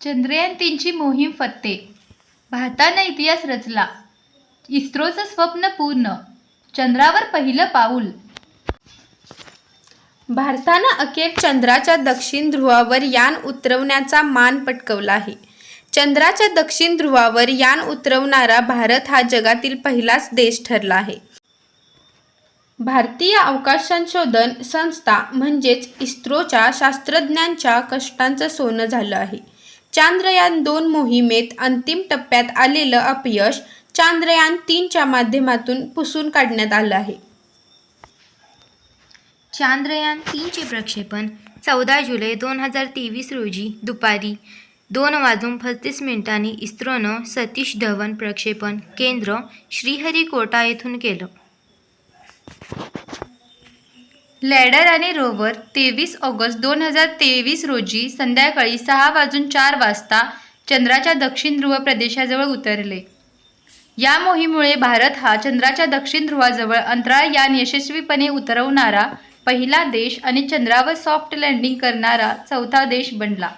चंद्रयान तीनची मोहीम फत्ते भारतानं इतिहास रचला. इस्रोचं स्वप्न पूर्ण. चंद्रावर पहिलं पाऊल. भारतानं अखेर चंद्राच्या दक्षिण ध्रुवावर यान उतरवण्याचा मान पटकवला आहे. चंद्राच्या दक्षिण ध्रुवावर यान उतरवणारा भारत हा जगातील पहिलाच देश ठरला आहे. भारतीय अवकाश संशोधन संस्था म्हणजेच इस्रोच्या शास्त्रज्ञांच्या कष्टांचं सोनं झालं आहे. चांद्रयान दोन मोहिमेत अंतिम टप्प्यात आलेलं अपयश चांद्रयान तीनच्या माध्यमातून पुसून काढण्यात आलं आहे. चांद्रयान तीनचे प्रक्षेपण चौदा जुलै दोन हजार तेवीस रोजी दुपारी दोन वाजून पस्तीस मिनिटांनी इस्रोनं सतीश धवन प्रक्षेपण केंद्र श्रीहरिकोटा येथून केलं. लॅडर आणि रोवर तेवीस ऑगस्ट दोन हजार तेवीस रोजी संध्याकाळी सहा वाजून चार वाजता चंद्राच्या दक्षिण ध्रुव प्रदेशाजवळ उतरले. या मोहिमेमुळे भारत हा चंद्राच्या दक्षिण ध्रुवाजवळ अंतराळ यान यशस्वीपणे उतरवणारा पहिला देश आणि चंद्रावर सॉफ्ट लँडिंग करणारा चौथा देश बनला.